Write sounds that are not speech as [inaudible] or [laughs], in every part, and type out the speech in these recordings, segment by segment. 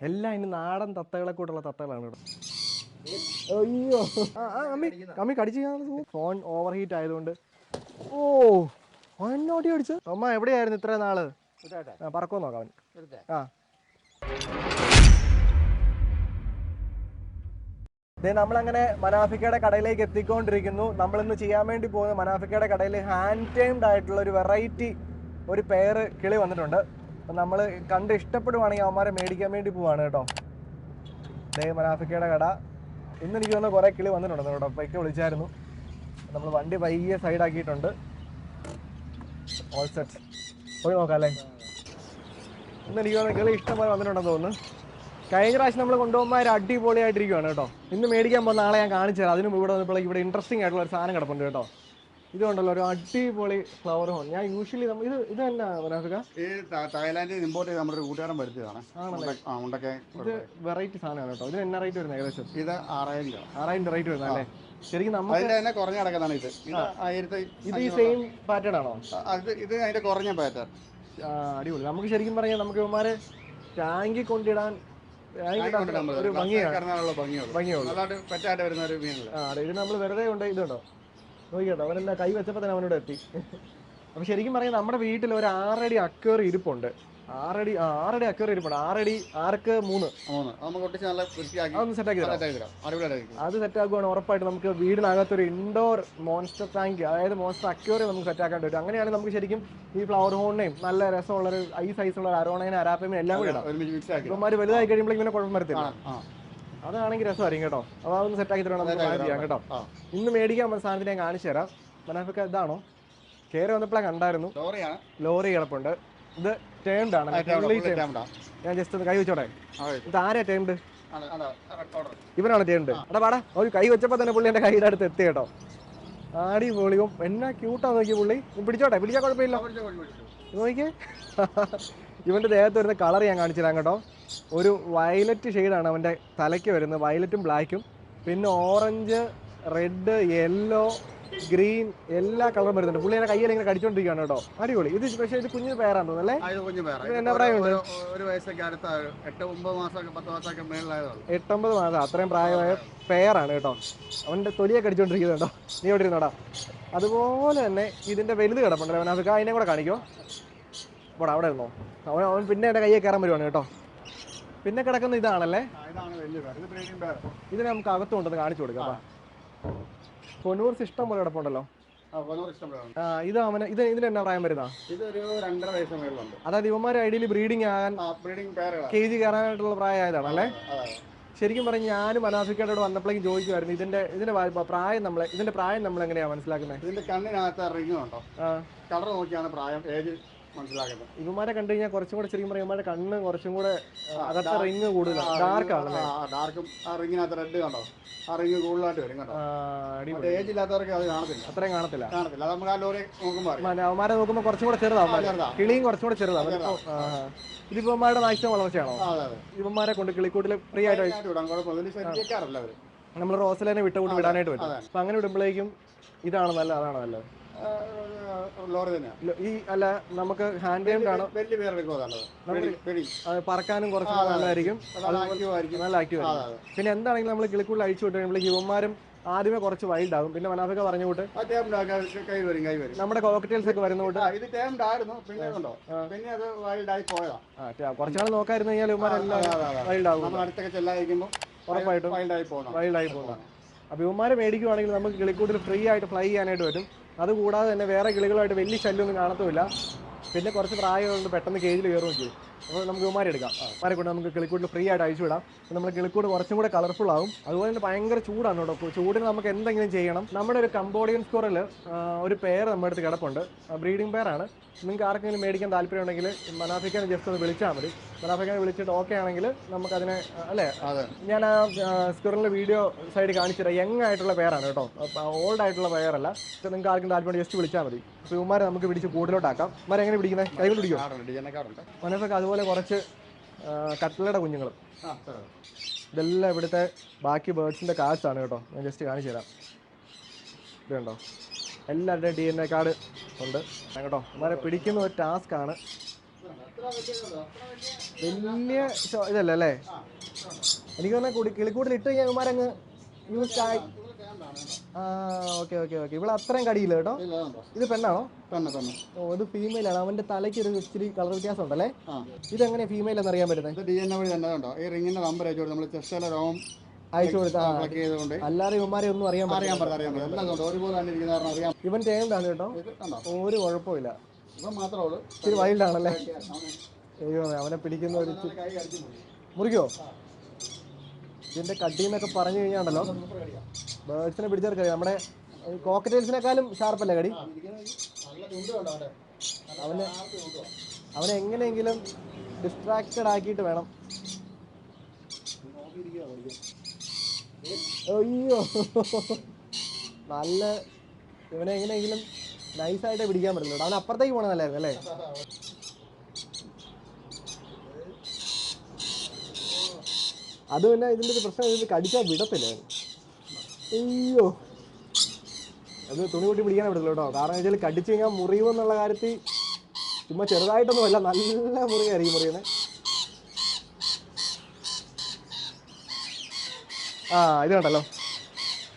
എല്ലാം ഇനി നാടൻ തത്തകളെ കൂട്ടുള്ള തത്തകളാണ് ഇവിടെ. അയ്യോ. ആ, ആ, അമ്മി അമ്മി കടിച്ചു ഫോൺ ഓവർ ഹീറ്റ് ആയതുകൊണ്ട്. ഓ എന്നോടി അടിച്ചു. അമ്മ എവിടെയായിരുന്നു ഇത്ര നാൾ? ആ, പറക്കോ നോക്കാം അവൻ ആ. ദേ നമ്മളങ്ങനെ മനാഫിക്കയുടെ കടയിലേക്ക് എത്തിക്കൊണ്ടിരിക്കുന്നു. നമ്മളിന്ന് ചെയ്യാൻ വേണ്ടി പോകുന്ന മനാഫിക്കയുടെ കടയിൽ ഹാൻഡ് ടൈംഡ് ആയിട്ടുള്ള ഒരു വെറൈറ്റി ഒരു പെയർ കിളി വന്നിട്ടുണ്ട്. അപ്പം നമ്മൾ കണ്ട് ഇഷ്ടപ്പെടുവാണെങ്കിൽ അവന്മാരെ മേടിക്കാൻ വേണ്ടി പോവാണ് കേട്ടോ. ദേ മനാഫിക്കയുടെ കട. ഇന്ന് എനിക്ക് തോന്നുന്ന കുറേ കിളി വന്നിട്ടുണ്ട് കേട്ടോ. പൈക്ക് വിളിച്ചായിരുന്നു. നമ്മൾ വണ്ടി പയ്യെ സൈഡാക്കിയിട്ടുണ്ട് ഓൾ സെറ്റ് പോയി നോക്കാം അല്ലേ ഇന്ന് എനിക്ക് തോന്നുന്നു കിളി ഇഷ്ടം പോലെ വന്നിട്ടുണ്ടെന്ന് തോന്നുന്നു. കഴിഞ്ഞ പ്രാവശ്യം നമ്മൾ കൊണ്ടുപോകുമ്പോൾ ഒരു അടിപൊളിയായിട്ടിരിക്കുകയാണ് കേട്ടോ. ഇന്ന് മേടിക്കാൻ പോകുന്ന ആളെ ഞാൻ കാണിച്ചു തരാം അതിനും ഇവിടെ വന്നപ്പോൾ ഇവിടെ ഇൻട്രസ്റ്റിംഗ് ആയിട്ടുള്ള ഒരു സാധനം കിടപ്പുണ്ട് കേട്ടോ. ഇതുണ്ടല്ലോ ഒരു അടിപൊളി ഫ്ലവർ ഹോൺ ഞാൻ യൂഷ്വലി ഇത് ഇത് തന്നെ മനാഫിക്ക ഈ തായ്ലാൻഡിൽ ഇമ്പോർട്ട് ചെയ്ത് നമ്മുടെ ഒരു കൂട്ടുകാരൻ വരുത്തിയതാണ്. ഉണ്ടക്കെ ഇത് വെറൈറ്റി സാധനമാണ് കേട്ടോ. ഇതിന് എന്നാ റേറ്റ് വരുന്നത് ഏകദേശം? ഇത് ആറായിരം രൂപ. ആറായിരം റേറ്റ് വരുന്നത് അല്ലേ? ശരിക്കും നമുക്ക് തന്നെ കുറഞ്ഞ കിടക്കുന്നതാണ് ഇത്. ഇത് ആയിരത്തി ഇത് ഈ സെയിം പാറ്റേൺ ആണോ? അത് ഇത് അതിന്റെ കുറഞ്ഞ പാറ്റേൺ അടിപൊളി. നമുക്ക് ശരിക്കും പറഞ്ഞാൽ നമുക്ക് ഇവന്മാരെ ടാങ്കി കൊണ്ടിടാൻ ഒരു ഭംഗിയാണ്. ഭംഗിയുള്ളൂ. ഇത് നമ്മൾ വെറുതെ കൊണ്ട് ഇതുണ്ടോ? നോക്കിട്ടോ അവനെന്താ കൈ വെച്ചപ്പോൾ തന്നെ അവനോട് എത്തി. അപ്പൊ ശരിക്കും പറഞ്ഞാൽ നമ്മുടെ വീട്ടിൽ ഒരു ആറടി അക്വേറി ഇരിപ്പുണ്ട്. ആറടി ആ ആറടി അക്വേറി ഇരിപ്പുണ്ട്. ആറടി ആർക്ക് മൂന്ന്? മൂന്ന്. അത് നമുക്ക് ഒട്ടിച്ച് നല്ല വൃത്തിയാക്കി അതൊന്ന് സെറ്റാക്കി തരാം. സെറ്റാക്കി തരാം. അടിപൊളിയായിരിക്കും അത് സെറ്റാക്കുവാണ് ഉറപ്പായിട്ട് നമുക്ക് വീടിനകത്തൊരു ഇൻഡോർ മോൺസ്റ്റർ ടാങ്ക് അതായത് മോൺസ്റ്റർ അക്വേറി നമുക്ക് സെറ്റാക്കാൻ പറ്റും. അങ്ങനെയാണെങ്കിൽ നമുക്ക് ശരിക്കും ഈ ഫ്ലവർ ഹോണിനെയും നല്ല രസമുള്ള ഒരു ഐ സൈസുള്ള അരോണയും അരാപ്പയും എല്ലാം കൂടി ഇടാം. ഒരുമിച്ച് മിക്സ് ആക്കി ഇവന്മാർ വലുതായി കഴിയുമ്പോഴേക്കും പിന്നെ കുഴപ്പം വരത്തില്ല. ആ. അതാണെങ്കിൽ രസമായിരിക്കും കേട്ടോ. അപ്പോൾ അതൊന്ന് സെറ്റാക്കി തരണം നമുക്ക് പ്ലാൻ ചെയ്യാം കേട്ടോ. ഇന്ന് മേടിക്കാൻ വന്ന സാധനത്തിന് ഞാൻ കാണിച്ചു തരാം. മനാഫിക്ക ഇതാണോ? കയറി വന്നപ്പോഴാണ് കണ്ടായിരുന്നു. ലോറി കിടപ്പുണ്ട്. ഇത് ടേംഡ് ആണ്. ഞാൻ ജസ്റ്റ് ഒന്ന് കൈ വെച്ചോടെ. ഇത് ആരാ ടേംഡ് ഇവനാണ് ടേംഡ് എടാ പാടാ. ഒരു കൈ വെച്ചപ്പോൾ തന്നെ പുള്ളി എന്റെ കൈയുടെ അടുത്ത് എത്തി കേട്ടോ. ആടി പൊളിയും എന്നാ ക്യൂട്ടാ നോക്കി പുള്ളി. പിടിച്ചോട്ടെ? പിടിച്ചാൽ കുഴപ്പമില്ല. നോക്കിയേ. [laughs] ഇവന്റെ ദേഹത്ത് വരുന്ന കളർ ഞാൻ കാണിച്ചു തരാം കേട്ടോ. ഒരു വയലറ്റ് ഷെയ്ഡാണ് അവന്റെ തലയ്ക്ക് വരുന്നത്. വയലറ്റും ബ്ലാക്കും പിന്നെ ഓറഞ്ച് റെഡ് യെല്ലോ ഗ്രീൻ എല്ലാ കളറും വരുന്നുണ്ട്. പുള്ളി എന്റെ കയ്യിൽ ഇങ്ങനെ കടിച്ചോണ്ടിരിക്കുകയാണ് കേട്ടോ. അടിപൊളി. ഇത് പക്ഷേ ഇത് കുഞ്ഞു പേരാണ് അല്ലേ? പ്രായമുണ്ട്? എട്ടൊമ്പത് മാസം. അത്രയും പ്രായമായ പേരാണ് കേട്ടോ. അവന്റെ തൊലിയെ കടിച്ചോണ്ടിരിക്കുന്നുണ്ടോ നീ എവിടെ ഇരുന്നോടാ? അതുപോലെ തന്നെ ഇതിന്റെ വലുത് കിടപ്പുണ്ടല്ലോ അതിനെ കൂടെ കാണിക്കോ. പോടാ അവിടെ ഇരുന്നോ അവൻ അവൻ പിന്നെ എന്റെ കയ്യെ കയറാൻ വരുവാണ് കേട്ടോ. പിന്നെ കിടക്കുന്ന ഇതാണല്ലേ? ഇതിനെ നമുക്ക് അകത്തുണ്ടെന്ന് കാണിച്ചു കൊടുക്കാം. പൊന്നൂർസ് ഇഷ്ടം പോലെ കിടപ്പുണ്ടല്ലോ. ഇത് അവന് ഇത് ഇതിന് എന്നാ പ്രായം വരുന്ന ഇതൊരു രണ്ടര വയസ്സ് മേളിലുണ്ട് അതായത് ഇവന്മാർ ഐഡിയലി ബ്രീഡിംഗ് ആകാൻ ബ്രീഡിംഗ് കെ ജി കയറാനായിട്ടുള്ള പ്രായമായതാണ് അല്ലേ? ശരിക്കും പറഞ്ഞ് ഞാനും അനാഫിക്കയോട് വന്നപ്പോഴേക്കും ചോദിക്കുമായിരുന്നു ഇതിന്റെ ഇതിന്റെ പ്രായം നമ്മളെ ഇതിന്റെ പ്രായം നമ്മൾ എങ്ങനെയാ മനസ്സിലാക്കുന്നത് ഇതിന്റെ കണ്ണിനകത്ത് റിങ് ഉണ്ടോ കളർ നോക്കിയാണ് പ്രായം. ഏജ് മനസ്സിലാക്കുന്നത്. ഇവന്മാരെ കണ്ടു കഴിഞ്ഞാൽ കുറച്ചും കൂടെ പറഞ്ഞാൽ ഇവന്മാരുടെ കണ്ണ് കുറച്ചും കൂടെ അകത്തെ റിങ് കൂടുതലാണ് ഡാർക്ക് ആണ് ഡാർക്കും ആ റിങ്ങിനകത്ത് റെഡ് കണ്ടോ? ആ റിങ് കൂടുതലായിട്ട് വരും കണ്ടോ? ഏജ് ഇല്ലാത്തവർക്ക് അത് കാണത്തില്ല. അത്രയും കാണത്തില്ല. കാണത്തില്ല. അത് നമുക്ക് ആ ലോറി നോക്കുമ്പോൾ അവന്മാരെ നോക്കുമ്പോൾ കുറച്ചും കൂടെ ചെറുതാവും ചെറുതാ. കിളിയും കുറച്ചും കൂടെ ആ, ആ. മാക്സിമം വളർച്ചയാണോ? ഇവന്മാരെ കൊണ്ട് കിളിക്കൂട്ടിൽ ഫ്രീ ആയിട്ട് അതിനകത്ത് വിടാം. കുഴപ്പമില്ല. നമ്മൾ റോസലേനെ വിട്ടുകൊണ്ട് വിടാനായിട്ട് പറ്റും. അതെ. അപ്പൊ അങ്ങനെ വിടുമ്പോഴേക്കും ഇതാണ് നല്ല അതാണ് നല്ലത്? ലോറി തന്നെയാണ് ഈ അല്ല നമുക്ക് ഹാൻഡ് ടൈം ആണ് വലിയ പറക്കാനും കുറച്ച് നല്ലതായിരിക്കും. നല്ല ആക്റ്റീവ് ആയിരിക്കും. പിന്നെ എന്താണെങ്കിലും നമ്മൾ കിളിക്കുള്ളിൽ അഴിച്ചു വിട്ട് ഇവന്മാരും ആദ്യമേ കുറച്ച് വൈൽഡ് ആകും. പിന്നെ മനാഫിക്ക പറഞ്ഞു കൂട്ട് നമ്മുടെ കോക്കറ്റൈൽസ് ഒക്കെ വരുന്ന കൂട്ട് പിന്നെ അത് വൈൽഡ് ആയി പോയതാ. കുറച്ചാൾ നോക്കായിരുന്നു കഴിഞ്ഞാൽ ഇവന്മാരെല്ലാം. വൈൽഡ് ആകും. അടുത്തൊക്കെ ചെല്ലാതിരിക്കുമ്പോൾ ഉറപ്പായിട്ടും വൈൽഡ് ആയി വൈൽഡ് ആയി അപ്പോൾ ഇവന്മാരെ മേടിക്കുവാണെങ്കിൽ നമുക്ക് കിളിക്കൂട്ടിൽ ഫ്രീ ആയിട്ട് ഫ്ലൈ ചെയ്യാനായിട്ട് വരും അതുകൂടാതെ തന്നെ വേറെ കിളികളുമായിട്ട് വലിയ ശല്യമൊന്നും കാണത്തുമില്ല. പിന്നെ കുറച്ച് പ്രായമുണ്ട് പെട്ടെന്ന് കേജിൽ കയറുകയും ചെയ്യും. അപ്പോൾ നമുക്ക് ഇവന്മാരെ എടുക്കാം. ഇവന്മാരെ കൊണ്ട് നമുക്ക് കിളിക്കൂട്ടിൽ ഫ്രീ ആയിട്ട് അയച്ചു വിടാം. നമ്മൾ കിളിക്കൂട് കുറച്ചും കൂടെ കളർഫുൾ ആവും. അതുപോലെ തന്നെ ഭയങ്കര ചൂടാണ് കേട്ടോ. ചൂടിന് നമുക്ക് എന്തെങ്കിലും ചെയ്യണം. നമ്മുടെ ഒരു കമ്പോഡിയൻ സ്കോറിൽ ഒരു പെയർ നമ്മുടെ അടുത്ത് കിടപ്പുണ്ട്. ബ്രീഡിംഗ് പെയറാണ് നിങ്ങൾക്ക് ആർക്കെങ്കിലും മേടിക്കാൻ താല്പര്യം ഉണ്ടെങ്കിൽ മനാഫിക്കാനെ ജസ്റ്റ് ഒന്ന് വിളിച്ചാൽ മതി. മനാഫിക്കാനെ വിളിച്ചിട്ട് ഓക്കെ ആണെങ്കിൽ നമുക്കതിനെ അല്ലേ? അതെ. ഞാൻ ആ സ്ക്വറിന്റെ വീഡിയോ സൈഡ് കാണിച്ചുതരാം യങ് ആയിട്ടുള്ള പേരാണ് കേട്ടോ. ഓൾഡ് ആയിട്ടുള്ള പേരല്ല നിങ്ങൾക്ക് ആർക്കും താല്പര്യം ജസ്റ്റ് വിളിച്ചാൽ മതി. ഇവന്മാരെ നമുക്ക് പിടിച്ച് കൂടുതലോട്ടാക്കാം ഇവന്മാരെ എങ്ങനെ പിടിക്കുന്നത് കൈ കൊണ്ട് പിടിക്കും മനസ്സൊക്കെ അതുപോലെ കുറച്ച് കട്ട്ലയുടെ കുഞ്ഞുങ്ങളും. ഇതെല്ലാം ഇവിടുത്തെ ബാക്കി ബേർഡ്സിന്റെ കാർഡ്സ് ആണ് കേട്ടോ. ഞാൻ ജസ്റ്റ് കാണിച്ചു തരാം. ഇത് കണ്ടോ? എല്ലാവരുടെയും ഡി എൻ എ കാർഡ് ഉണ്ട്. കേട്ടോ? ഇവന്മാരെ പിടിക്കുന്ന ഒരു ടാസ്ക് ആണ്. വലിയ ഇതല്ല അല്ലേ? എനിക്ക് തന്നെ കുടി കിളിക്കൂട്ടിൽ ഇട്ട് കഴിഞ്ഞാൽ ഇവന്മാരങ്ങ് യൂസ് ആയി. ആ ഓക്കെ ഓക്കെ ഓക്കെ. ഇവിടെ അത്രയും കടിയില്ല കേട്ടോ. ഇത് പെണ്ണാണോ? ഓ ഇത് ഫീമെയിൽ ആണ്. അവന്റെ തലയ്ക്ക് ഒരു ഇച്ചിരി കളർ വ്യത്യാസം ഉണ്ടല്ലേ ഇത് ഇതെങ്ങനെ ഫീമെയിൽ എന്ന് അറിയാൻ പറ്റുന്നത്? ഇത് ഡി എൻ എ വഴി തന്നെ ഉണ്ടോ ഈ റിങ്ങിന്റെ നമ്പർ അയച്ചു കൊടുത്ത് നമ്മൾ ചെസ്റ്റിലെ രോമം അയച്ചു കൊടുത്താ കളക്ട് ചെയ്തുകൊണ്ട് അല്ലാതെ ഇവന്മാരെ ഒന്നും അറിയാൻ പറ്റില്ല. ഇവൻ ടേംഡാണ് കേട്ടോ. ഒരു കുഴപ്പമില്ല. ഇച്ചിരി വൈൽഡ് ആണല്ലേ? അവനെ അയ്യോ അവനെ പിടിക്കുന്ന ഒരു മുറിക്കോ? ഇതിന്റെ കട്ടി എന്നൊക്കെ പറഞ്ഞു കഴിഞ്ഞാണ്ടല്ലോ. ബേർഡ്സിനെ പിടിച്ചെടുക്കറിയാം നമ്മുടെ കോക്കറ്റേൽസിനെക്കാളും ഷാർപ്പല്ലേ കടി കണ്ടോ അവനെ എങ്ങനെയെങ്കിലും ഡിസ്ട്രാക്റ്റഡ് ആക്കിയിട്ട് വേണം. അയ്യോ. നല്ല ഇവനെ എങ്ങനെയെങ്കിലും നൈസായിട്ട് പിടിക്കാൻ പറ്റുള്ളൂ അവൻ അപ്പുറത്തേക്ക് പോകണമെന്നല്ലായിരുന്നു അല്ലേ? അത് പിന്നെ ഇതിന്റെ ഒരു പ്രശ്നം ഇത് കടിച്ചാൽ വിടത്തില്ല. അയ്യോ. അത് തുണി കൂട്ടി പിടിക്കാൻ പറ്റില്ല കേട്ടോ. കാരണം വെച്ചാൽ കടിച്ചു കഴിഞ്ഞാൽ മുറിയുമെന്നുള്ള കാര്യത്തിൽ ചുമ്മാ ചെറുതായിട്ടൊന്നും അല്ല നല്ല മുറിയായിരിക്കും മുറിയുന്നത് ആ ഇത് കണ്ടല്ലോ.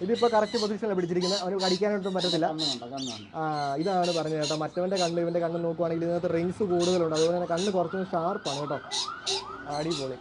ഇതിപ്പോൾ കറക്റ്റ് പൊസിഷനിലാണ് പിടിച്ചിരിക്കുന്നത് അവന് കടിക്കാനായിട്ടും പറ്റത്തില്ല. ആ ഇതാണ് പറഞ്ഞത് കേട്ടോ. മറ്റവന്റെ കണ്ണ് ഇവന്റെ കണ്ണ് നോക്കുവാണെങ്കിൽ ഇതിനകത്ത് റിങ്സ് കൂടുതലുണ്ട്. അതുപോലെ തന്നെ കണ്ണ് കുറച്ചും ഷാർപ്പാണ് കേട്ടോ. അടിപൊളി.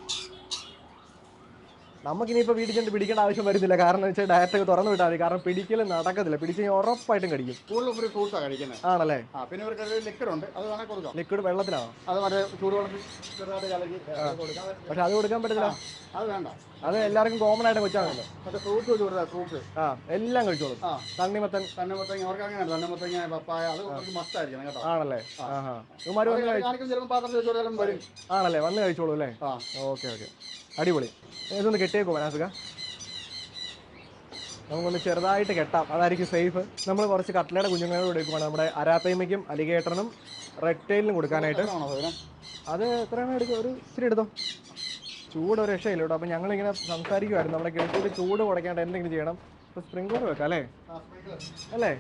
നമുക്കിനിയിപ്പോൾ വീട്ടിൽ ചെന്ന് പിടിക്കേണ്ട ആവശ്യം വരുന്നില്ല. കാരണം വെച്ചാൽ ഡയറക്റ്റ് ഒക്കെ തുറന്നു വിട്ടാൽ മതി. കാരണം പിടിക്കൽ നടക്കത്തില്ല. പിടിച്ച് ഉറപ്പായിട്ടും കടിക്കും. കൂടുതലും ഒരു ഫ്രൂട്ട്സാണ് കഴിക്കുന്നത് ആണല്ലേ? ആ പിന്നെ ഇവർക്ക് ലിക്വിഡ് ഉണ്ട്. അത് വേണേൽ കൊടുക്കാം. ലിക്വിഡ് വെള്ളത്തിലാണോ അത് മറ്റേ ചൂടുവെള്ളത്തിൽ ചെറുതായിട്ട് കലക്കി കൊടുക്കാം. പക്ഷെ അത് കൊടുക്കാൻ പറ്റത്തില്ല? അത് വേണ്ട. അത് എല്ലാവർക്കും കോമൺ ആയിട്ട് കൊച്ചാണല്ലോ മറ്റേ ഫ്രൂട്ട്സ് വെച്ച് കൊടുത്താൽ ഫ്രൂട്ട്സ് ആ എല്ലാം കഴിച്ചോളും തണ്ണിമത്തൻ. തണ്ണിമത്തങ്ങ അവർക്ക് അങ്ങനെയാണ് തണ്ണിമത്തങ്ങ പപ്പായ അത് കുറച്ച് ആയിരിക്കണം കേട്ടോ. ആണല്ലേ? ആഹാ. ഇവന്മാർ വന്ന് ചിലപ്പോൾ പാത്രത്തിൽ വെച്ച് കൊടുത്താലും വരും. ആണല്ലേ? വന്ന് കഴിച്ചോളൂ അല്ലേ? ആ. Okay okay. അടിപൊളി. ഇതൊന്ന് കെട്ടിയേക്കോ മനാസുക നമുക്കൊന്ന് ചെറുതായിട്ട് കെട്ടാം. അതായിരിക്കും സേഫ് നമ്മൾ കുറച്ച് കട്ട്ലയുടെ കുഞ്ഞുങ്ങളോട് എടുക്കുവാണ് നമ്മുടെ അരാത്തൈമയ്ക്കും അലിഗേറ്ററിനും റെഡ് ടൈലിനും കൊടുക്കാനായിട്ട്. അത് എത്രയാണ് എടുക്കുക ഒരു ഇച്ചിരി എടുത്തോ? ചൂട് ഒരു രക്ഷയില്ല കേട്ടോ. അപ്പോൾ ഞങ്ങളിങ്ങനെ സംസാരിക്കുമായിരുന്നു നമ്മുടെ കിഴക്കിൽ ചൂട് കുറയ്ക്കാണ്ട് എന്തെങ്കിലും ചെയ്യണം. ഇപ്പോൾ സ്പ്രിംഗ്ലർ വെക്കാം അല്ലേ? അല്ലേ?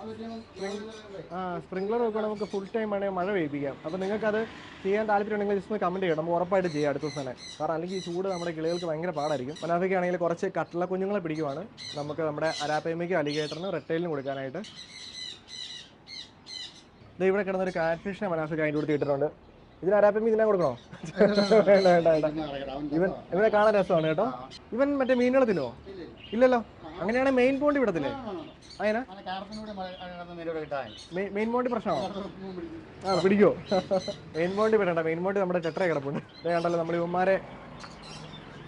ആ അത് സ്പ്രിംഗ്ലർ വെക്കുക നമുക്ക് ഫുൾ ടൈം വേണമെങ്കിൽ മഴ പെയ്യിപ്പിക്കാം. അപ്പോൾ നിങ്ങൾക്കത് ചെയ്യാൻ താല്പര്യം ഉണ്ടെങ്കിൽ ജസ്റ്റ് ഒന്ന് കമന്റ് ചെയ്യണം. നമുക്ക് ഉറപ്പായിട്ട് ചെയ്യാം അടുത്ത ദിവസം തന്നെ. കാരണം അല്ലെങ്കിൽ ഈ ചൂട് നമ്മുടെ കിളികൾക്ക് ഭയങ്കര പാടായിരിക്കും. മനാഫയ്ക്കാണെങ്കിൽ കുറച്ച് കട്ടള കുഞ്ഞുങ്ങളെ പിടിക്കുവാണ്. നമുക്ക് നമ്മുടെ അരാപ്പേമയ്ക്കും അലിഗേറ്ററിനും റെട്ടയിലിനും കൊടുക്കാനായിട്ട്. ഇത് ഇവിടെ കിടന്നൊരു കാറ്റ് ഫിഷിനെ മനാഫിക്ക് അതിന്റെ കൊടുത്ത് ഇട്ടിട്ടുണ്ട്. ഇതിന് അരാപ്പേമി ഇതിനെ കൊടുക്കണോ? വേണ്ട വേണ്ട വേണ്ട. ഇവൻ ഇവനെ കാണാൻ രസമാണ് കേട്ടോ. ഇവൻ മറ്റേ മീനുകളെ തിന്നോ ഇല്ലല്ലോ. അങ്ങനെയാണെങ്കിൽ മെയിൻ പോണ്ട് വിടത്തില്ലേ മെയിൻ ബോണ്ടി പ്രശ്നമാണോ? ആ പിടിക്കോ. മെയിൻ ബോണ്ടി വിടണ്ട. മെയിൻ ബോണ്ടി നമ്മുടെ ചെട്ടറ കിടപ്പുണ്ട്. ഇതേ കണ്ടല്ലോ നമ്മൾ ഇവന്മാരെ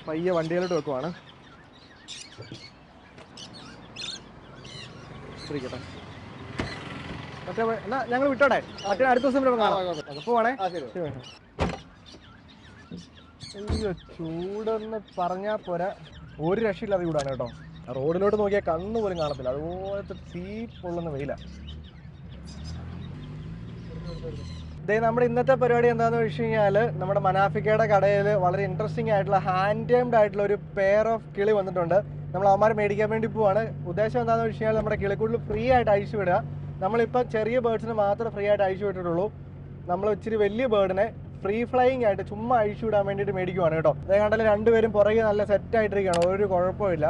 പയ്യ വണ്ടിയിലോട്ട് വെക്കുവാണ്. മറ്റേ എന്നാ ഞങ്ങൾ വിട്ടോടെ മറ്റേ അടുത്ത ദിവസം ഇവിടെ കാണാം. പോവാണേ. അയ്യോ ചൂടെന്ന് പറഞ്ഞാൽ പോരാ. ഒരു രക്ഷയില്ലാതെ ചൂടാണ് കേട്ടോ. റോഡിലോട്ട് നോക്കിയാൽ കണ്ണ് പോലും കാണത്തില്ല. അതുപോലത്തെ തീ പൊള്ളുന്ന വെയില. ഇതേ നമ്മുടെ ഇന്നത്തെ പരിപാടി എന്താണെന്ന് വെച്ച് കഴിഞ്ഞാൽ നമ്മുടെ മനാഫിക്കയുടെ കടയിൽ വളരെ ഇൻട്രസ്റ്റിംഗ് ആയിട്ടുള്ള ഹാൻഡ് ടൈംഡ് ആയിട്ടുള്ള ഒരു പെയർ ഓഫ് കിളി വന്നിട്ടുണ്ട്. നമ്മൾ അവന്മാർ മേടിക്കാൻ വേണ്ടി പോവാണ്. ഉദ്ദേശം എന്താണെന്ന് വെച്ച് കഴിഞ്ഞാൽ നമ്മുടെ കിളിക്കൂടിൽ ഫ്രീ ആയിട്ട് അഴിച്ചു വിടുക. നമ്മളിപ്പോൾ ചെറിയ ബേർഡ്സിന് മാത്രം ഫ്രീ ആയിട്ട് അഴിച്ചു വിട്ടിട്ടുള്ളൂ. നമ്മൾ ഇച്ചിരി വലിയ ബേർഡിനെ ഫ്രീ ഫ്ലൈയിങ് ആയിട്ട് ചുമ്മാ അഴിച്ചു വിടാൻ വേണ്ടിയിട്ട് മേടിക്കുവാണ് കേട്ടോ. അതേ കണ്ടാൽ രണ്ടുപേരും പുറകെ നല്ല സെറ്റ് ആയിട്ടിരിക്കുകയാണ്. ഒരു കുഴപ്പമില്ല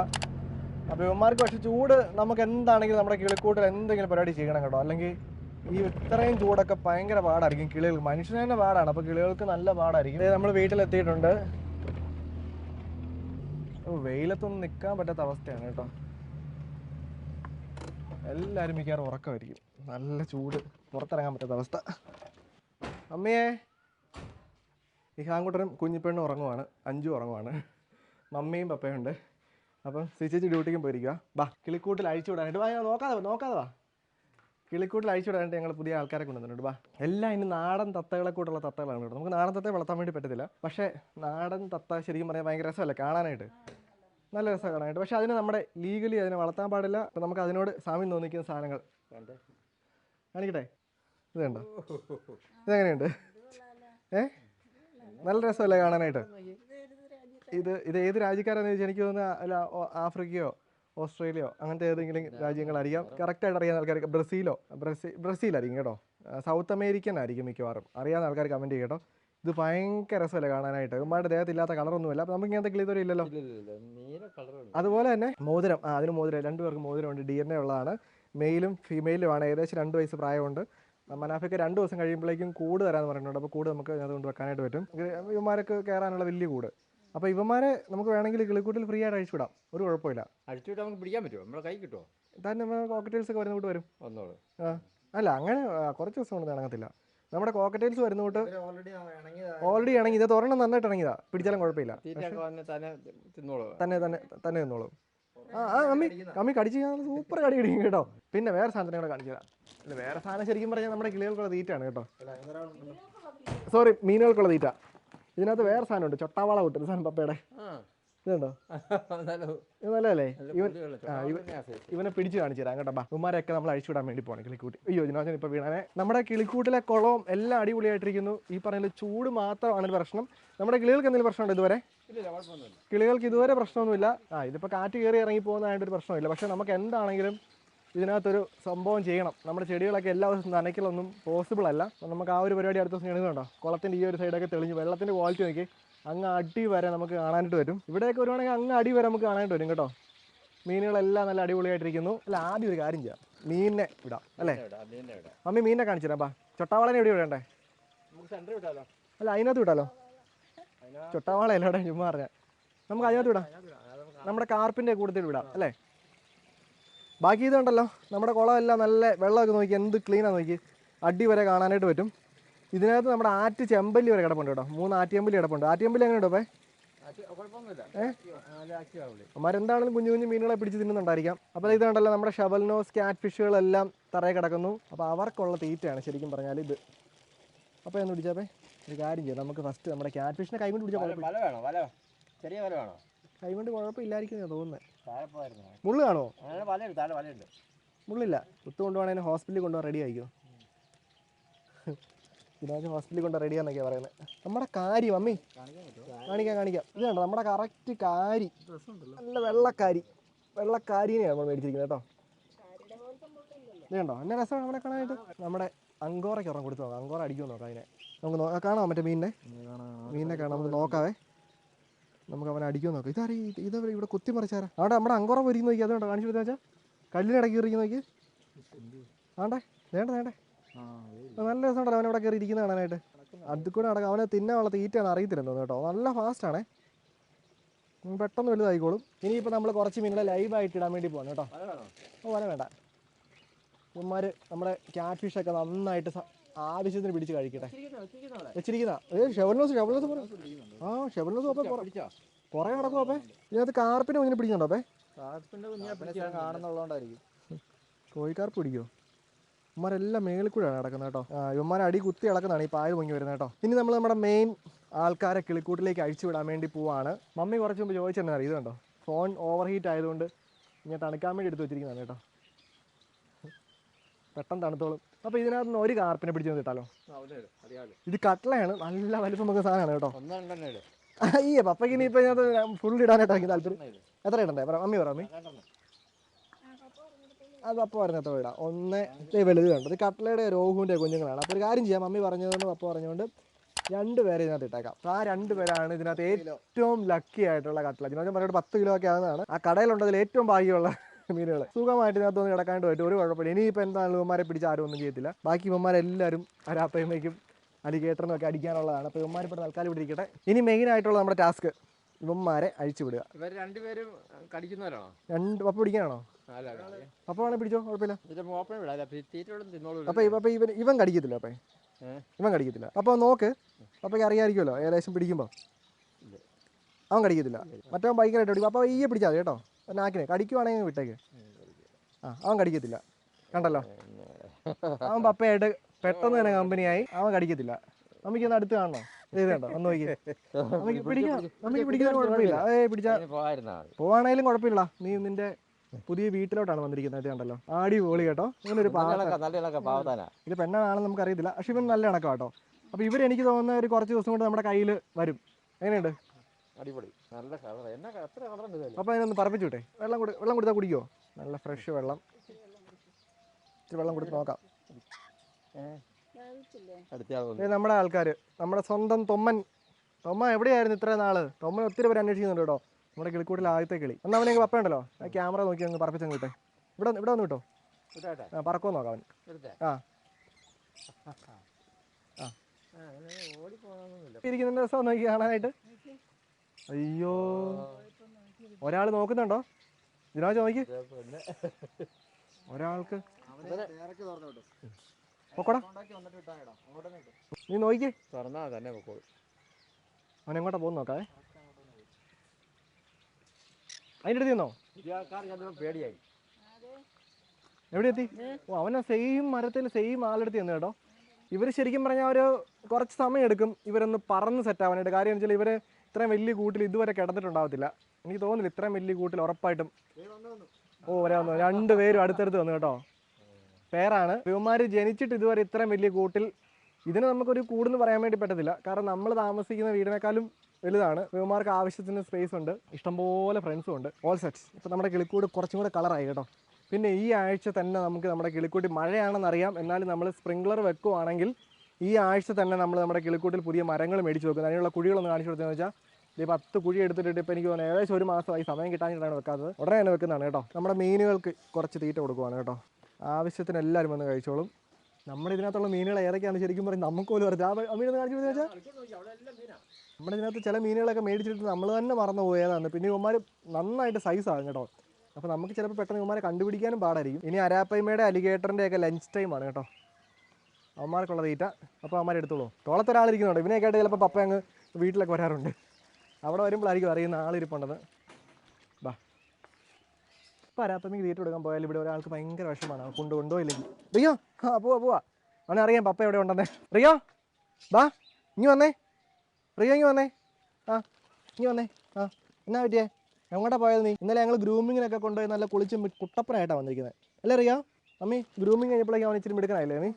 അപ്പോൾ ഇവന്മാർക്ക് പക്ഷെ ചൂട് നമുക്ക് എന്താണെങ്കിലും നമ്മുടെ കിളിക്കൂട്ടിൽ എന്തെങ്കിലും പരിപാടി ചെയ്യണം കേട്ടോ. അല്ലെങ്കിൽ ഈ ഇത്രയും ചൂടൊക്കെ ഭയങ്കര പാടായിരിക്കും കിളികൾക്ക്. മനുഷ്യന് തന്നെ പാടാണ്. അപ്പോൾ കിളികൾക്ക് നല്ല പാടായിരിക്കും. നമ്മൾ വീട്ടിലെത്തിയിട്ടുണ്ട്. വെയിലത്തൊന്നും നിൽക്കാൻ പറ്റാത്ത അവസ്ഥയാണ് കേട്ടോ. എല്ലാവരും മിക്കവാറും ഉറക്കമായിരിക്കും. നല്ല ചൂട്. പുറത്തിറങ്ങാൻ പറ്റാത്ത അവസ്ഥ. അമ്മയെ ഈ ഹാങ്കുട്ടനും കുഞ്ഞിപ്പെണ്ണും ഉറങ്ങുവാണ്. അഞ്ചു ഉറങ്ങുവാണ്. മമ്മിയും പപ്പയും ഉണ്ട്. അപ്പം സിച്ചേച്ചി ഡ്യൂട്ടിക്കും പോയിരിക്കുക ബാ കിളിക്കൂട്ടിൽ അഴിച്ചു വിടാനായിട്ട് വാ നോക്കാതെ നോക്കാതെ വാ. കിളിക്കൂട്ടിൽ അഴിച്ചു വിടാനായിട്ട് ഞങ്ങൾ പുതിയ ആൾക്കാരെ കൊണ്ടുവന്നിട്ടുണ്ട്. ബാ എല്ലാം ഇനി നാടൻ തത്തകളെ കൂട്ടുള്ള തത്തകളാണ് കേട്ടോ നമുക്ക് നാടൻ തത്തയെ വളർത്താൻ വേണ്ടി പറ്റത്തില്ല. പക്ഷേ നാടൻ തത്ത ശരിക്കും പറയാൻ ഭയങ്കര രസമല്ലേ കാണാനായിട്ട്? നല്ല രസമാണ് കാണാനായിട്ട്. പക്ഷേ അതിന് നമ്മുടെ ലീഗലി അതിനെ വളർത്താൻ പാടില്ല. അപ്പം നമുക്ക് അതിനോട് സാമ്യം തോന്നിക്കുന്ന സാധനങ്ങൾ. കാണിക്കട്ടെ? ഇതുണ്ടോ ഇതെങ്ങനെയുണ്ട്? ഏ? നല്ല രസമല്ലേ കാണാനായിട്ട്? ഇത് ഇത് ഏത് രാജ്യക്കാരാണെന്ന് ചോദിച്ചാൽ എനിക്ക് തോന്നുന്ന അല്ല ആഫ്രിക്കയോ ഓസ്ട്രേലിയയോ അങ്ങനത്തെ ഏതെങ്കിലും രാജ്യങ്ങളായിരിക്കാം. കറക്റ്റായിട്ട് അറിയാൻ ആൾക്കാർക്ക് ബ്രസീലോ ബ്രസീൽ ബ്രസീലായിരിക്കും കേട്ടോ. സൗത്ത് അമേരിക്കൻ ആയിരിക്കും മിക്കവാറും. അറിയാവുന്ന ആൾക്കാർ കമന്റ് ചെയ്യും കേട്ടോ. ഇത് ഭയങ്കര രസമല്ലേ കാണാനായിട്ട്. ഇവന്മാരുടെ ദേഹത്തില്ലാത്ത കളറൊന്നുമില്ല അപ്പോൾ നമുക്ക് ഇങ്ങനത്തെ ഇതുവരെ ഇല്ലല്ലോ. അതുപോലെ തന്നെ മോതിരം. ആ അതിന് മോതിരം. രണ്ടുപേർക്ക് മോതിരമുണ്ട്. ഡി എൻ എ ഉള്ളതാണ്. മെയിലും ഫീമെയിലുമാണ് ഏകദേശം രണ്ട് വയസ്സ് പ്രായമുണ്ട്. മനാഫയ്ക്ക് രണ്ട് ദിവസം കഴിയുമ്പോഴേക്കും കൂട് തരാമെന്ന് പറഞ്ഞിട്ടുണ്ട്. അപ്പോൾ കൂട് നമുക്ക് അത് കൊണ്ട് വെക്കാനായിട്ട് പറ്റും ഇവന്മാർക്ക് കയറാനുള്ള വലിയ കൂട്. അപ്പോൾ ഇവന്മാരെ നമുക്ക് വേണമെങ്കിൽ കിളിക്കൂട്ടിൽ ഫ്രീ ആയിട്ട് അഴിച്ചു വിടാം ഒരു കുഴപ്പമില്ല. അടിച്ചുവിട്ട് നമുക്ക് പിടിക്കാൻ പറ്റുമോ? നമ്മുടെ കൈ കിട്ടുമോ തന്നെ കോക്കറ്റൈൽസ് ഒക്കെ വരുന്ന കൂട്ട് വരും. ഒന്നോട് ആ അല്ല അങ്ങനെ കുറച്ച് ദിവസം കൊണ്ട് ഇണങ്ങത്തില്ല നമ്മുടെ കോക്കറ്റൈൽസ് വരുന്ന കൂട്ട് ഓൾറെഡി ഇണങ്ങി ഓൾറെഡി ഇണങ്ങി ഇത് തുറന്ന് നന്നായിട്ട് ഇണങ്ങിയതാ. പിടിച്ചാലും കുഴപ്പമില്ല. തന്നെ തിന്നോളൂ. തന്നെ തന്നെ തിന്നോളൂ. ആ ആ അമ്മി അമ്മി കടിച്ചു കഴിഞ്ഞാൽ സൂപ്പർ കടി കിടിക്കും കേട്ടോ. പിന്നെ വേറെ സാധനത്തിനെ കൂടെ കാണിച്ചു തരാം. വേറെ സാധനം ശരിക്കും പറഞ്ഞാൽ നമ്മുടെ കിളികൾക്കുള്ള തീറ്റാണ് കേട്ടോ. സോറി മീനുകൾക്കുള്ള തീറ്റ. ഇതിനകത്ത് വേറെ സാധനമുണ്ട്. ചൊട്ടാവാള കൂട്ടുന്ന സാധനം പപ്പയുടെ. ഇതുണ്ടോ? നല്ല ഇത് നല്ലതല്ലേ? ഇവൻ. ഇവനെ പിടിച്ചു കാണിച്ചു തരാം കേട്ടോ. ഉമ്മാരെയൊക്കെ നമ്മൾ അഴിച്ചുവിടാൻ വേണ്ടി പോകണം കിളിക്കൂട്ടി. അയ്യോ ജിനോജൻ ഇപ്പൊ വീണാനെ. നമ്മുടെ കിളിക്കൂട്ടിലെ കുളവും എല്ലാം അടിപൊളിയായിട്ടിരിക്കുന്നു. ഈ പറയുന്ന ചൂട് മാത്രമാണ് പ്രശ്നം. നമ്മുടെ കിളികൾക്ക് എന്തെങ്കിലും പ്രശ്നമുണ്ടോ ഇതുവരെ? കിളികൾക്ക് ഇതുവരെ പ്രശ്നമൊന്നുമില്ല. ആ ഇതിപ്പോ കാറ്റ് കയറി ഇറങ്ങി പോകുന്നതായിട്ടൊരു പ്രശ്നമില്ല. പക്ഷെ നമുക്ക് എന്താണെങ്കിലും ഇതിനകത്തൊരു സംഭവം ചെയ്യണം. നമ്മുടെ ചെടികളൊക്കെ എല്ലാ ദിവസവും നനയ്ക്കലൊന്നും പോസിബിൾ അല്ല. നമുക്ക് ആ ഒരു പരിപാടി അടുത്ത ദിവസം ചെയ്യണതുണ്ടോ കുളത്തിന്റെ ഈ ഒരു സൈഡൊക്കെ തെളിഞ്ഞ് വെള്ളത്തിന്റെ ക്വാളിറ്റി നോക്കി അങ്ങ് അടി വരെ നമുക്ക് കാണാനായിട്ട് വരും ഇവിടെയൊക്കെ വരുവാണെങ്കിൽ അങ്ങ് അടി വരെ നമുക്ക് കാണാനായിട്ട് വരും കേട്ടോ. മീനുകളെല്ലാം നല്ല അടിപൊളിയായിട്ടിരിക്കുന്നു. അല്ല ആദ്യം ഒരു കാര്യം ചെയ്യാം. മീനിനെ വിടാം അല്ലേ? മമ്മി മീനിനെ കാണിച്ചു തരാം ചൊട്ടാവാളനെ എവിടെ വിടണ്ടേ? അല്ല അതിനകത്ത് വിടാലോ ചൊട്ടാവാള അല്ല ഇവിടെ ചുമ്മാ പറഞ്ഞാൽ നമുക്ക് അതിനകത്ത് വിടാം. നമ്മുടെ കാർപ്പിന്റെ കൂട്ടത്തിൽ വിടാം അല്ലേ? ബാക്കി ഇതുണ്ടല്ലോ. നമ്മുടെ കുളമെല്ലാം നല്ല വെള്ളമൊക്കെ നോക്കി എന്ത് ക്ലീനാണ് നോക്കി. അടി വരെ കാണാനായിട്ട് പറ്റും. ഇതിനകത്ത് നമ്മുടെ ആറ്റ് ചെമ്പല്ലി വരെ കിടപ്പുണ്ട് കേട്ടോ. മൂന്ന് ആറ്റിയമ്പലി കിടപ്പുണ്ട്. ആറ്റിയമ്പലി എങ്ങനെ ഉണ്ടോ മരെന്താണെങ്കിലും കുഞ്ഞു കുഞ്ഞു മീനുകളെ പിടിച്ച് തിന്നുന്നുണ്ടായിരിക്കാം. അപ്പോൾ ഇത് കണ്ടല്ലോ നമ്മുടെ ഷവൽനോസ് ക്യാറ്റ് ഫിഷുകളെല്ലാം തറയെ കിടക്കുന്നു. അപ്പോൾ അവർക്കുള്ള തീറ്റയാണ് ശരിക്കും പറഞ്ഞാൽ ഇത്. അപ്പോൾ എന്ന് പിടിച്ചാപ്പേ ഒരു കാര്യം ചെയ്യാം. നമുക്ക് ഫസ്റ്റ് നമ്മുടെ കാറ്റ് ഫിഷിനെ കൈകൊണ്ട് പിടിച്ചാൽ ചെറിയ കൈകൊണ്ട് കുഴപ്പമില്ലായിരിക്കും തോന്നുന്നത് മുള്ളു കാണോ മുള്ളില്ല. കുത്തു കൊണ്ടുപോകണേ ഹോസ്പിറ്റലിൽ കൊണ്ടുപോകാൻ റെഡി ആയിക്കോ ഹോസ്പിറ്റലിൽ ഹോസ്പിറ്റലിൽ കൊണ്ട് ആണെന്നൊക്കെ പറയുന്നത്. നമ്മുടെ കാരി മമ്മി. കാണിക്കാം കാണിക്കാം. ഇത് കണ്ടോ? നമ്മുടെ കറക്റ്റ് കാരി. നല്ല വെള്ളക്കാരി. വെള്ളക്കാരിനെയാണ് നമ്മൾ മേടിച്ചിരിക്കുന്നത് കേട്ടോ. ഇത് കണ്ടോ? എന്നെ രസമാണ് നമ്മളെ കാണാനായിട്ട്? നമ്മുടെ അങ്കോറയ്ക്ക് ഒരെണ്ണം കൊടുത്തു നോക്കാം. അങ്കോറ അടിക്കുമോ നോക്കാം അതിനെ. നമുക്ക് കാണാം മറ്റേ മീനിനെ? മീനിനെ കാണാം. നമുക്ക് നോക്കാവേ. നമുക്ക് അവനെ അടിക്കുമെന്ന് നോക്കാം. ഇതാരീ ഇത് ഇവിടെ കുത്തി മറിച്ചാരാ? അവിടെ നമ്മുടെ അങ്കുറ പൊരിക്കുന്ന നോക്കി. അതുകൊണ്ട് കാണിച്ചു കൊടുത്താ വെച്ചാൽ കല്ലിനിടയ്ക്ക് ഇറങ്ങി നോക്കി. ആണ്ടേ വേണ്ട വേണ്ടേ. നല്ല രസമുണ്ടല്ലോ അവൻ ഇവിടെ കയറി ഇരിക്കുന്ന കാണാനായിട്ട്. അത് കൂടെ നടക്കാം അവനെ തിന്നാനുള്ള തീറ്റയാണ് അറിയത്തില്ലെന്ന് തോന്നുന്നു കേട്ടോ. നല്ല ഫാസ്റ്റ് ആണേ. ഉം, പെട്ടെന്ന് വലുതായിക്കോളും. ഇനിയിപ്പോൾ നമ്മൾ കുറച്ച് മീനുകളെ ലൈവായിട്ട് ഇടാൻ വേണ്ടി പോകണം കേട്ടോ. ഓ വല വേണ്ട. ഉമ്മാർ നമ്മുടെ ക്യാറ്റ് ഫിഷൊക്കെ നന്നായിട്ട് ആവശ്യത്തിന് പിടിച്ച് കഴിക്കട്ടെ. വെച്ചിരിക്കുന്ന ഏ ഷെവൽനോസ് ഷെവൽനോസ് പറ ആ ഷെവൽനോസ് അപ്പം പിടിച്ചോ. കുറേ നടക്കും അപ്പേ? ഇതിനകത്ത് കാർപ്പിനെ ഇങ്ങനെ പിടിക്കുന്നുണ്ടോ അപ്പേ? കാണുന്നുള്ളതുകൊണ്ടായിരിക്കും. കോഴിക്കാർപ്പ് പിടിക്കോ ഇവന്മാരെല്ലാം മേളിൽ കൂടെയാണ് നടക്കുന്നത് കേട്ടോ. ഇവന്മാരെ അടി കുത്തി ഇളക്കുന്നതാണ് ഈ പായൽ പൊങ്ങി വരുന്നത് കേട്ടോ. ഇനി നമ്മൾ നമ്മുടെ മെയിൻ ആൾക്കാരെ കിളിക്കൂട്ടിലേക്ക് അഴിച്ചു വിടാൻ വേണ്ടി പോവാണ്. മമ്മി കുറച്ച് മുമ്പ് ചോദിച്ചെന്നെ അറിയാം ഇത് കണ്ടോ? ഫോൺ ഓവർ ഹീറ്റ് ആയതുകൊണ്ട് ഇങ്ങനെ തണുക്കാൻ വേണ്ടി എടുത്ത് വെച്ചിരിക്കുന്നതാണ് കേട്ടോ. പെട്ടെന്ന് തണുത്തോളും. അപ്പോൾ ഇതിനകത്ത് നിന്ന് ഒരു കാർപ്പിനെ പിടിച്ചു കിട്ടാലോ ഇത് കട്ട്ളയാണ്. നല്ല വലിപ്പം നമുക്ക് സാധനമാണ് കേട്ടോ. ഈ അയ്യേ പപ്പയ്ക്ക് ഇനി ഇപ്പൊ ഇതിനകത്ത് ഫുൾ ഇടാനായിട്ട് എനിക്ക് താല്പര്യം എത്ര ഇടണ്ടേ? പറ അമ്മി പറ അമ്മി അത് പപ്പ പറഞ്ഞ എത്ര ഇടാം? ഒന്ന് വലുത് കണ്ടു? ഇത് രോഹുവിന്റെ കുഞ്ഞുങ്ങളാണ്. അപ്പോൾ ഒരു കാര്യം ചെയ്യാം. അമ്മി പറഞ്ഞതുകൊണ്ട് പപ്പ പറഞ്ഞുകൊണ്ട് രണ്ടുപേരെ ഇതിനകത്ത് ഇട്ടേക്കാം. ആ രണ്ടുപേരാണ് ഇതിനകത്ത് ഏറ്റവും ലക്കി ആയിട്ടുള്ള കട്ടള. ഇതിനകത്ത് പറഞ്ഞിട്ട് പത്ത് കിലോ ഒക്കെ ആകുന്നതാണ് ആ കടയിലുണ്ടതിൽ ഏറ്റവും ഭാഗ്യമുള്ള മീനുകൾ സുഖമായിട്ട് ഇതിനകത്ത് ഒന്ന് കിടക്കാണ്ട് പറ്റും ഒരു കുഴപ്പമില്ല. ഇനിയിപ്പോൾ എന്താണ് ഇവന്മാരെ പിടിച്ച് ആരും ഒന്നും ചെയ്യത്തില്ല. ബാക്കി ഇവന്മാരെല്ലാവരും അരാപ്പയമ്മയ്ക്കും അലിഗേറ്ററിനും ഒക്കെ അടിക്കാനുള്ളതാണ്. അപ്പോൾ ഇവന്മാരെ ഇപ്പോൾ തൽക്കാലം ഇവിടെ ഇരിക്കട്ടെ. ഇനി മെയിൻ ആയിട്ടുള്ള നമ്മുടെ ടാസ്ക് ഇവന്മാരെ അഴിച്ചു വിടുക. ഇവർ രണ്ടുപേരും കടിക്കുന്നവരാണോ? രണ്ട് പപ്പ പിടിക്കാനാണോ? പപ്പ വേണേ പിടിച്ചോ? കുഴപ്പമില്ല. അപ്പൊ ഇവ- ഇവൻ ഇവൻ കടിക്കത്തില്ല അപ്പേ. ഇവൻ കടിക്കത്തില്ല. അപ്പോൾ നോക്ക്. അപ്പൊക്ക് അറിയാമായിരിക്കുമല്ലോ ഏകദേശം പിടിക്കുമ്പോൾ അവൻ കടിക്കത്തില്ല. മറ്റവൻ ഭയങ്കരമായിട്ട് പിടിക്കും അപ്പോൾ ഈയെ പിടിച്ചാൽ കേട്ടോ. നാക്കിനെ. കടിക്കുവാണെങ്കിൽ വിട്ടേക്ക്. ആ അവൻ കടിക്കത്തില്ല. കണ്ടല്ലോ? അവൻ പപ്പയായിട്ട് പെട്ടെന്ന് തന്നെ കമ്പനിയായി. അവൻ കടിക്കത്തില്ല. നമുക്ക് ഇന്ന് അടുത്ത് കാണണോ? ഒന്ന് നോക്കി പിടിക്കാൻ കുഴപ്പമില്ല. ഏ പിടിച്ചാ പോവാണേലും കുഴപ്പമില്ല നീ നിന്റെ പുതിയ വീട്ടിലോട്ടാണ് വന്നിരിക്കുന്നത് കണ്ടല്ലോ? ആടി പോളി കേട്ടോ. ഇങ്ങനൊരു ഇത് പെണ്ണാണെന്ന് നമുക്ക് അറിയത്തില്ല പക്ഷെ ഇവൻ നല്ല ഇണക്കാട്ടോ അപ്പൊ ഇവരെനിക്ക് ഇവർ എനിക്ക് തോന്നുന്ന ഒരു കുറച്ച് ദിവസം കൊണ്ട് നമ്മുടെ കയ്യിൽ വരും. എങ്ങനെയുണ്ട്? അടിപൊളി. നല്ല കളർ എന്നാ എത്ര കളർ ഇതിൽ അപ്പോൾ അതിനൊന്ന് പറപ്പിച്ചുവിട്ടെ വെള്ളം കൊടു വെള്ളം കൊടുത്താൽ കുടിക്കോ? നല്ല ഫ്രഷ് വെള്ളം. ഇച്ചിരി വെള്ളം കൊടുത്ത് നോക്കാം. വന്നു ഇത് നമ്മുടെ ആൾക്കാർ നമ്മുടെ സ്വന്തം തൊമ്മൻ. തൊമ്മ എവിടെയായിരുന്നു ഇത്ര നാൾ? തൊമ്മൻ ഒത്തിരി പേര് അന്വേഷിക്കുന്നുണ്ട് കേട്ടോ. നമ്മുടെ കിളിക്കൂട്ടിൽ ആദ്യത്തെ കിളി. എന്നാ അവനെ പപ്പ ഉണ്ടല്ലോ ആ ക്യാമറ നോക്കി അങ്ങ് പറപ്പിച്ചങ്ങ് വിട്ടെ. ഇവിടെ ഇവിടെ വന്ന് കേട്ടോ ആ പറക്കോ നോക്കാം അവൻ ആ. ആ അങ്ങനെ ഓടിപ്പോകണമെന്നില്ല ഇരിക്കുന്ന രസം നോക്കി കാണാനായിട്ട്. അയ്യോ. ഒരാൾ നോക്കുന്നുണ്ടോ? ഇതിനാ നോക്കി ഒരാൾക്ക്. പൊക്കോടാ. നീ നോക്കി തുറന്നാ തന്നെ പൊക്കോളൂ. അവൻ എങ്ങോട്ടാ പോകുന്ന നോക്കാവേ? അതിന്റെ അടുത്ത് നിന്നോ? പേടിയായി. എവിടെ എത്തി? ഓ അവനെ സെയിം മരത്തിൽ സെയിം ആളെടുത്ത് ചെന്ന് കേട്ടോ. ഇവർ ശരിക്കും പറഞ്ഞാൽ ഒരു കുറച്ച് സമയം എടുക്കും ഇവരൊന്ന് പറന്ന് സെറ്റ് ആവാനായിട്ട്. കാര്യം എന്ന് വെച്ചാൽ ഇവർ ഇത്രയും വലിയ കൂട്ടിൽ ഇതുവരെ കിടന്നിട്ടുണ്ടാവത്തില്ല. എനിക്ക് തോന്നുന്നില്ല ഇത്രയും വലിയ കൂട്ടിൽ ഉറപ്പായിട്ടും ഓ ഒരാ വന്നു രണ്ടുപേരും അടുത്തടുത്ത് വന്നു കേട്ടോ. പേരാണ്. ഇവന്മാർ ജനിച്ചിട്ട് ഇതുവരെ ഇത്രയും വലിയ കൂട്ടിൽ ഇതിന് നമുക്കൊരു കൂടെന്ന് പറയാൻ വേണ്ടി പറ്റത്തില്ല. കാരണം നമ്മൾ താമസിക്കുന്ന വീടിനേക്കാളും വലുതാണ്. ഇവന്മാർക്ക് ആവശ്യത്തിന് സ്പേസ് ഉണ്ട്. ഇഷ്ടംപോലെ ഫ്രണ്ട്സും ഉണ്ട്. ഓൾ സെറ്റ്സ് ഇപ്പം നമ്മുടെ കിളിക്കൂട് കുറച്ചും കൂടെ കളറായി കേട്ടോ. പിന്നെ ഈ ആഴ്ച തന്നെ നമുക്ക് നമ്മുടെ കിളിക്കൂട്ടി മഴയാണെന്നറിയാം. എന്നാലും നമ്മൾ സ്പ്രിംഗ്ലർ വെക്കുവാണെങ്കിൽ ഈ ആഴ്ച തന്നെ നമ്മൾ നമ്മുടെ കിളിക്കൂട്ടിൽ പുതിയ മരങ്ങൾ മേടിച്ച് വെക്കുന്നത് അതിനുള്ള കുഴികളൊന്ന് കാണിച്ചു കൊടുത്തതെന്ന് വെച്ചാൽ ഈ പത്ത് കുഴി എടുത്തിട്ട് ഇപ്പോൾ എനിക്ക് തോന്നുന്നു ഏകദേശം ഒരു മാസമായി സമയം കിട്ടാഞ്ഞിട്ടാണ് വെക്കാത്തത്. ഉടനെ തന്നെ വെക്കുന്നതാണ് കേട്ടോ. നമ്മുടെ മീനുകൾക്ക് കുറച്ച് തീറ്റ കൊടുക്കുവാണ് കേട്ടോ. ആവശ്യത്തിന് എല്ലാവരും വന്ന് കഴിച്ചോളും. നമ്മുടെ ഇതിനകത്തുള്ള മീനുകൾ ഏതൊക്കെയാണ് ശരിക്കും പറയും നമുക്ക് പോലും അറിയാം. ആ മീനൊന്ന് കാണിച്ചു വെച്ചാൽ നമ്മുടെ ഇതിനകത്ത് ചില മീനുകളൊക്കെ മേടിച്ചിട്ട് നമ്മൾ തന്നെ മറന്നു പോയതാണ്. പിന്നെ ഇവന്മാർ നന്നായിട്ട് സൈസാകും കേട്ടോ. അപ്പോൾ നമുക്ക് ചിലപ്പോൾ പെട്ടെന്ന് ഇവന്മാരെ കണ്ടുപിടിക്കാനും പാടായിരിക്കും. ഇനി അരാപ്പയ്മയുടെ അലിഗേറ്ററിന്റെ ഒക്കെ ലഞ്ച് ടൈമാണ് കേട്ടോ. അവന്മാർക്കുള്ള തീറ്റ. അപ്പോൾ അവന്മാർ എടുത്തോളൂ. തോളത്തൊരാളിരിക്കുന്നുണ്ട് ഇവനെയൊക്കെ ആയിട്ട് ചിലപ്പോൾ പപ്പ അങ്ങ് വീട്ടിലൊക്കെ വരാറുണ്ട്. അവിടെ വരുമ്പോഴായിരിക്കും അറിയുന്ന ആളിരിപ്പുണ്ടെന്ന് ബാ. ഇപ്പം അരാപ്പമ്മയ്ക്ക് തീറ്റ കൊടുക്കാൻ പോയാൽ ഇവിടെ ഒരാൾക്ക് ഭയങ്കര വിഷമാണ് കൊണ്ടു കൊണ്ട് കൊണ്ടുപോയില്ലെങ്കിൽ റിയോ? ആ പോവാ പോവാ. അവനെ അറിയാം പപ്പ എവിടെ ഉണ്ടെന്നേ. റിയോ? ബാ ഇനി വന്നേ. റിയോ ഇനി വന്നേ. ആ ഇനി വന്നേ. ആ എന്നാ പറ്റിയേ? എങ്ങോട്ടാ പോയത് നീ? ഇന്നലെ ഞങ്ങൾ ഗ്രൂമിങ്ങിനൊക്കെ കൊണ്ടുപോയി നല്ല കുളിച്ച് കുട്ടപ്പനായിട്ടാണ് വന്നിരിക്കുന്നത് അല്ലേ റിയോ? അമ്മി ഗ്രൂമിങ് കഴിഞ്ഞപ്പോഴേക്കും അവൻ ഇച്ചിരി മിടുക്കനായില്ലേ നീ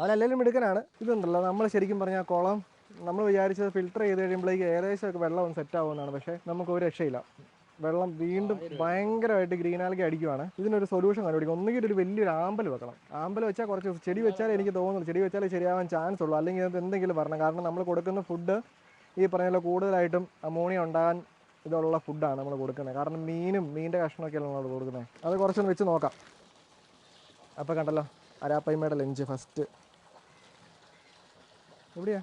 അവനല്ലെങ്കിലും മിടുക്കനാണ്. ഇതുണ്ടല്ലോ നമ്മൾ ശരിക്കും പറഞ്ഞാൽ കുളം നമ്മൾ വിചാരിച്ചത് ഫിൽട്ടർ ചെയ്ത് കഴിയുമ്പോഴേക്ക് ഏകദേശം ഒക്കെ വെള്ളം സെറ്റ് ആവുമെന്നാണ്. പക്ഷേ നമുക്ക് ഒരു രക്ഷയില്ല. വെള്ളം വീണ്ടും ഭയങ്കരമായിട്ട് ഗ്രീൻ ആൽഗി അടിക്കുവാണ്. ഇതിനൊരു സൊല്യൂഷൻ കണ്ടുപിടിക്കും. ഒന്നുകിൽ ഒരു വലിയൊരു ആമ്പൽ വെക്കണം. ആമ്പൽ വെച്ചാൽ കുറച്ച് ചെടി വെച്ചാൽ എനിക്ക് തോന്നുന്നു ചെടി വെച്ചാലേ ശരിയാവാൻ ചാൻസ് ഉള്ളൂ. അല്ലെങ്കിൽ അത് എന്തെങ്കിലും വരണം. കാരണം നമ്മൾ കൊടുക്കുന്ന ഫുഡ് ഈ പറഞ്ഞ കൂടുതലായിട്ടും അമോണിയ ഉണ്ടാകാൻ ഇതുള്ള ഫുഡാണ് നമ്മൾ കൊടുക്കുന്നത്. കാരണം മീനും മീനിന്റെ കഷ്ണമൊക്കെയാണ് നമ്മൾ കൊടുക്കുന്നത്. അത് കുറച്ചൊന്ന് വെച്ച് നോക്കാം. അപ്പോൾ കണ്ടല്ലോ അരാപ്പയ്മയുടെ ലഞ്ച് ഫസ്റ്റ് എവിടെയാ?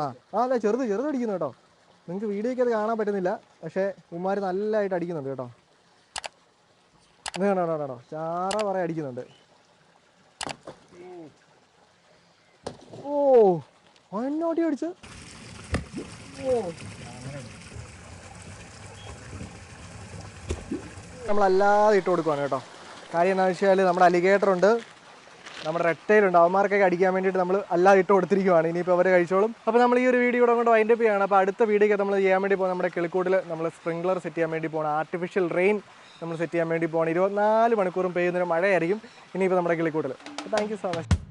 ആ ആ അല്ല ചെറുത് ചെറുത് അടിക്കുന്നു കേട്ടോ. നിങ്ങൾക്ക് വീഡിയോയ്ക്ക് അത് കാണാൻ പറ്റുന്നില്ല. പക്ഷേ ഉമ്മാർ നല്ലതായിട്ട് അടിക്കുന്നുണ്ട് കേട്ടോ. വേണോ വേണോ ചാറ പറയാ അടിക്കുന്നുണ്ട്. ഓ അന്നോട്ടി അടിച്ച്. ഓ. നമ്മളല്ലാതെ ഇട്ട് കൊടുക്കുവാണ് കേട്ടോ. കാര്യം എന്താണെന്ന് വെച്ചാൽ നമ്മുടെ അലിഗേറ്റർ ഉണ്ട് നമ്മുടെ റെട്ടയിൽ ഉണ്ട്. അവന്മാർക്കൊക്കെ അടിക്കാൻ വേണ്ടിയിട്ട് നമ്മൾ അല്ലാതെ ഇട്ട് കൊടുത്തിരിക്കുവാണ്. ഇനിയിപ്പോൾ അവർ കഴിച്ചോളും. അപ്പോൾ നമ്മൾ ഈ ഒരു വീഡിയോ കൂടെ കൊണ്ട് വൈൻഡപ്പ് ചെയ്യാണ്. അപ്പോൾ അടുത്ത വീഡിയോക്ക് നമ്മൾ ചെയ്യാൻ വേണ്ടി പോകും നമ്മുടെ കിളിക്കൂട്ടിൽ നമ്മൾ സ്പ്രിംഗ്ലർ സെറ്റ് ചെയ്യാൻ വേണ്ടി പോകണം ആർട്ടിഫിഷ്യൽ റെയിൻ നമ്മൾ സെറ്റ് ചെയ്യാൻ വേണ്ടി പോകണം ഇരുപത്തിനാല് മണിക്കൂറും പെയ്യുന്നൊരു മഴയായിരിക്കും ഇനിയിപ്പോൾ നമ്മുടെ കിളിക്കൂട്ടിൽ താങ്ക് സോ മച്ച്